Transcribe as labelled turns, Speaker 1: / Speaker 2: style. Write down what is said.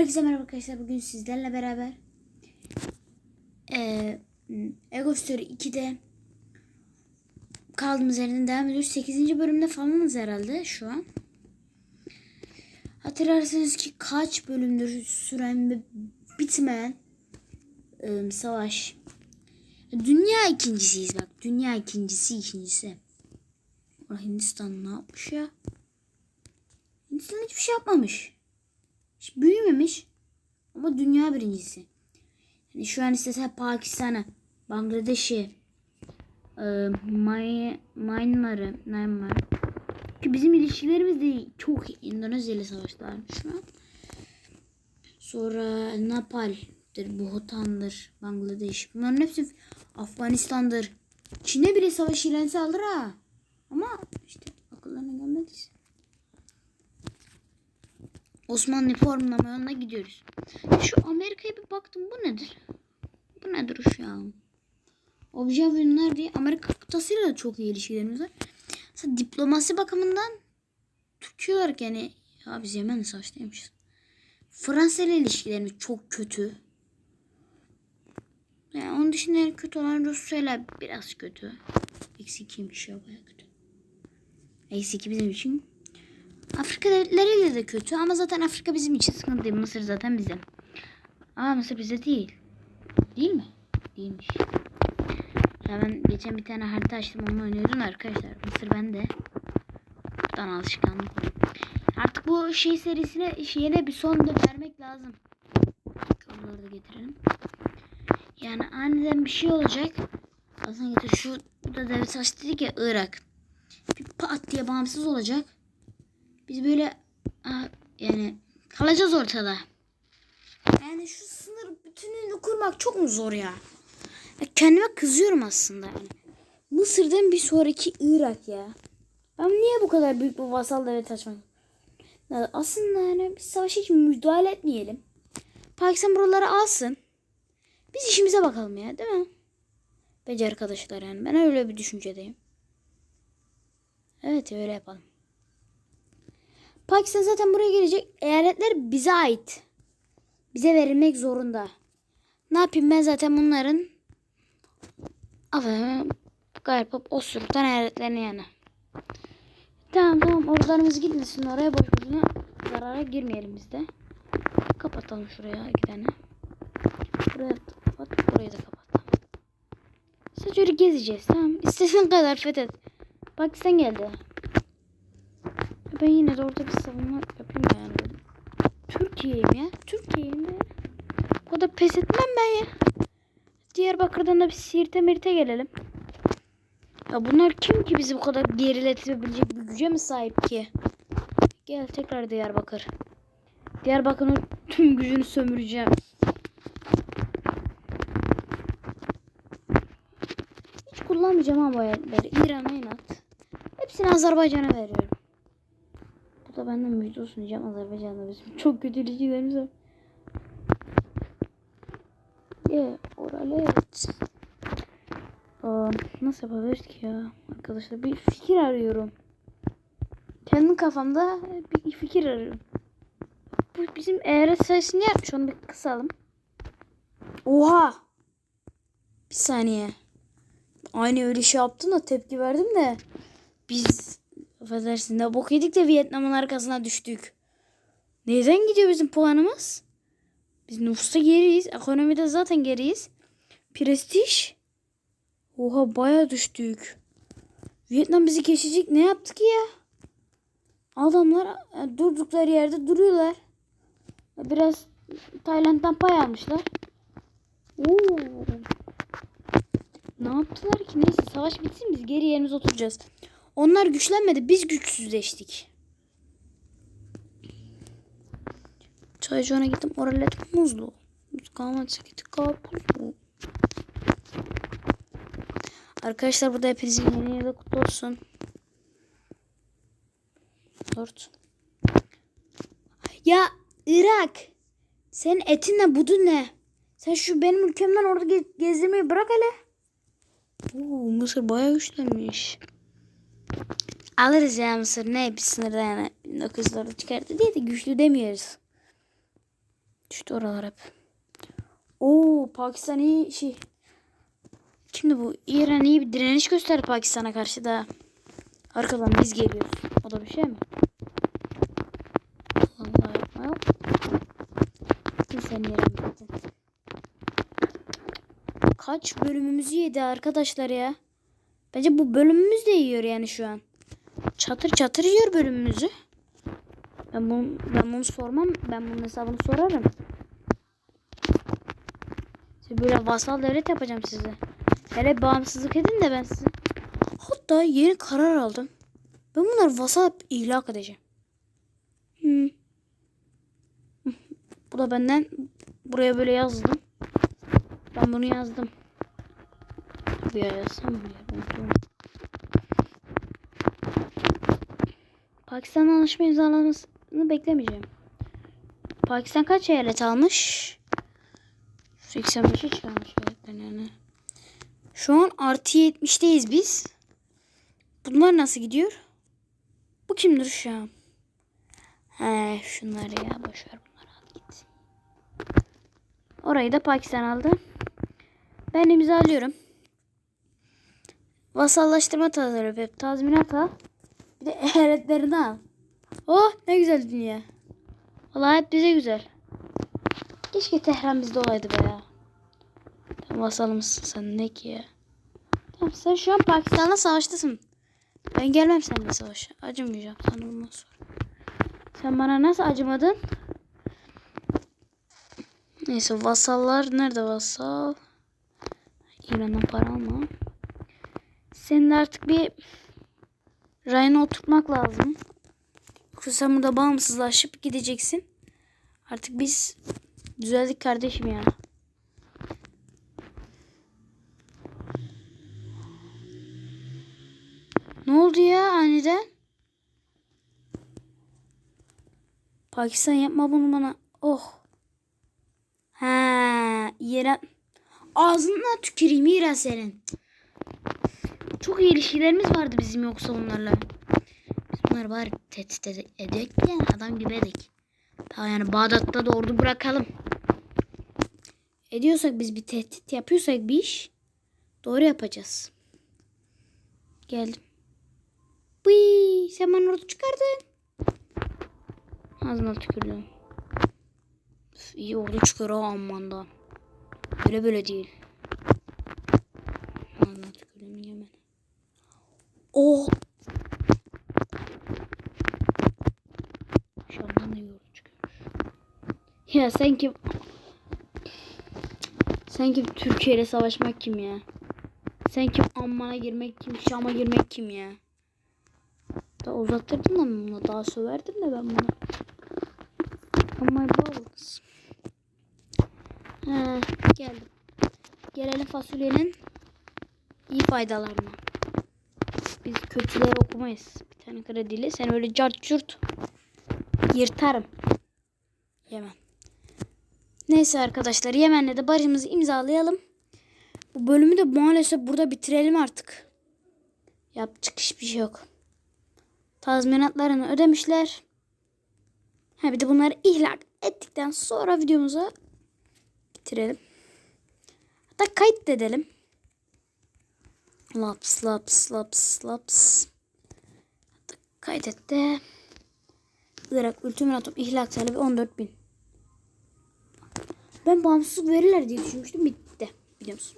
Speaker 1: Herkese merhaba arkadaşlar. Bugün sizlerle beraber eee Ego Story 2'de kaldığımız yerden devam ediyoruz. 8. bölümde falanız herhalde şu an. Hatırlarsanız ki kaç bölümdür süren ve bitmeyen eee, savaş. Dünya ikincisiyiz bak. Dünya ikincisi ikincisi. Hindistan ne yapmış ya? Hindistan hiçbir şey yapmamış. Hiç büyümemiş. Ama dünya birincisi. Yani şu an istese Pakistan'ı, Bangladeş'i, e, Myanmar'ı, Myanmar. Ki bizim ilişkilerimiz de çok iyi. Endonezya ile savaştılar şu an. Sonra Nepal'dir, Bhutan'dır, Bangladeş. Bunların hepsi Afganistan'dır. Çin'e bile savaş ilanı alır ha. Ama işte akıllarına gelmediyse. Osmanlı formlama yoluna gidiyoruz. Şu Amerika'ya bir baktım bu nedir? Bu nedir şu an? Obje oyunlar diye Amerika kıtasıyla da çok iyi ilişkilerimiz var. Mesela diplomasi bakımından Türkiye olarak yani ya biz Yemen'le savaştaymışız. Fransa ile ilişkilerimiz çok kötü. Yani onun dışında kötü olan Rusya ile biraz kötü. Eksi ikiymiş ya baya kötü. Eksi bizim için Afrika devletleriyle de kötü ama zaten Afrika bizim için sıkıntı değil. Mısır zaten bizim. Ama Mısır bize değil. Değil mi? Değilmiş. Ya ben geçen bir tane harita açtım onu oynuyordum arkadaşlar. Mısır bende. Buradan alışkanlık. Artık bu şey serisine şeye bir son da vermek lazım. Kabloları da getirelim. Yani aniden bir şey olacak. Aslında getir şu da devlet açtı ya Irak. Bir pat diye bağımsız olacak. Biz böyle yani kalacağız ortada. Yani şu sınır bütünlüğünü kurmak çok mu zor ya? ya kendime kızıyorum aslında yani. Mısır'dan bir sonraki Irak ya. Ben niye bu kadar büyük bir vasal devlet açmak? Aslında yani biz savaşa hiç müdahale etmeyelim. Pakistan buraları alsın. Biz işimize bakalım ya değil mi? Bence arkadaşlar yani ben öyle bir düşüncedeyim. Evet öyle yapalım. Pakistan zaten buraya gelecek. Eyaletler bize ait. Bize verilmek zorunda. Ne yapayım ben zaten bunların Aferin. Gayet osuruktan eyaletlerine yani. Tamam tamam oralarımız gitmesin oraya boş boşuna zarara girmeyelim biz de. Kapatalım şuraya iki tane. Buraya kapat, burayı da kapat. Sadece öyle gezeceğiz tamam. İstediğin kadar fethet. Pakistan geldi. Ben yine de orada bir savunma yapayım yani. Türkiye'yim ya. Türkiye'yim ya. O kadar pes etmem ben ya. Diyarbakır'dan da bir Siirt'e Mirt'e gelelim. Ya bunlar kim ki bizi bu kadar geriletebilecek bir güce mi sahip ki? Gel tekrar Diyarbakır. Diyarbakır'ın tüm gücünü sömüreceğim. Hiç kullanmayacağım ha bu ayetleri. İran'a inat. Hepsini Azerbaycan'a veriyorum. Bu da benden müjde diyeceğim Azerbaycan'da bizim çok kötü ilişkilerimiz var. Ya oralı evet. Aa, nasıl yapabiliriz ki ya arkadaşlar bir fikir arıyorum. Kendi kafamda bir fikir arıyorum. Bu bizim eyalet sayısını yapmış onu bir kısalım. Oha! Bir saniye. Aynı öyle şey yaptın da tepki verdim de biz affedersin de bok yedik de Vietnam'ın arkasına düştük. Neden gidiyor bizim puanımız? Biz nüfusta geriyiz. Ekonomide zaten geriyiz. Prestij. Oha baya düştük. Vietnam bizi geçecek. Ne yaptık ya? Adamlar e, durdukları yerde duruyorlar. Biraz Tayland'dan pay almışlar. Oo. Ne yaptılar ki? Neyse savaş bitsin biz geri yerimize oturacağız. Onlar güçlenmedi. Biz güçsüzleştik. Çaycı'na gittim. Oralet muzlu. Kahvaltısı gittik. Karpuzlu. Arkadaşlar burada hepinizin yeni yılı kutlu olsun. Dört. Ya Irak. Senin etinle budu ne? Sen şu benim ülkemden orada ge gezdirmeyi bırak hele. Oo, Mısır bayağı güçlenmiş. Alırız ya Mısır ne bir sınırda yani 1900'larda çıkarttı diye de güçlü demiyoruz. Düştü oralar hep. Oo Pakistan iyi şey. Şimdi bu İran iyi bir direniş gösterdi Pakistan'a karşı da. Arkadan biz geliyoruz. O da bir şey mi? Allah yapma sen İran gittin. Kaç bölümümüzü yedi arkadaşlar ya. Bence bu bölümümüz de yiyor yani şu an. Çatır çatır yiyor bölümümüzü. Ben bunu, ben bunu sormam. Ben bunun hesabını sorarım. Size böyle vasal devlet yapacağım size. Hele bağımsızlık edin de ben size. Hatta yeni karar aldım. Ben bunları vasal ihlak edeceğim. Hmm. Bu da benden buraya böyle yazdım. Ben bunu yazdım. Buraya yazsam mı ya? Unuttum. Pakistan anlaşma imzalamasını beklemeyeceğim. Pakistan kaç eyalet almış? 85'e çıkarmış eyaletler yani. Şu an artı 70'teyiz biz. Bunlar nasıl gidiyor? Bu kimdir şu an? He şunları ya boşver bunları al git. Orayı da Pakistan aldı. Ben imzalıyorum. Vasallaştırma tazminatı, tazminat al. Bir de eyaletlerini al. Oh ne güzel dünya. Vallahi hep bize güzel. Keşke Tehran bizde olaydı be ya. Tamam vasalımızsın sen ne ki ya. Tamam sen şu an Pakistan'la savaştasın. Ben gelmem seninle savaşa. Acımayacağım sana bundan sonra. Sen bana nasıl acımadın? Neyse vasallar nerede vasal? İran'dan para alma. Senin artık bir rayına oturtmak lazım. Yoksa sen burada bağımsızlaşıp gideceksin. Artık biz düzeldik kardeşim ya. Ne oldu ya aniden? Pakistan yapma bunu bana. Oh. Ha, İran. Ağzına tüküreyim İran senin. Çok iyi ilişkilerimiz vardı bizim yoksa onlarla. Biz bunları bari tehdit ede- edek de adam gibi edek. Daha yani Bağdat'ta da ordu bırakalım. Ediyorsak biz bir tehdit yapıyorsak bir iş doğru yapacağız. Geldim. Bıy, sen bana ordu çıkardın. Ağzına tükürdüm. İyi ordu çıkıyor ha aman da. Böyle böyle değil. Ağzına tükürdüm yemen. Oh. Şam'dan da yorucu çıkıyor. Ya sen kim? Sen kim Türkiye ile savaşmak kim ya? Sen kim Amman'a girmek kim? Şam'a girmek kim ya? Daha uzattırdım da bunu. Daha söverdim de ben bunu. Oh my balls. He, geldim. Gelelim fasulyenin iyi faydalarına. Biz kötüleri okumayız. Bir tane krediyle sen öyle cart curt yırtarım. Yemen. Neyse arkadaşlar Yemen'le de barışımızı imzalayalım. Bu bölümü de maalesef burada bitirelim artık. Yapacak hiçbir şey yok. Tazminatlarını ödemişler. Ha bir de bunları ihlak ettikten sonra videomuzu bitirelim. Hatta kayıt edelim. Laps laps laps laps. Kaydet de. Irak ultimatum ihlak talebi 14 bin. Ben bağımsızlık verirler diye düşünmüştüm. Bitti. Biliyor musun?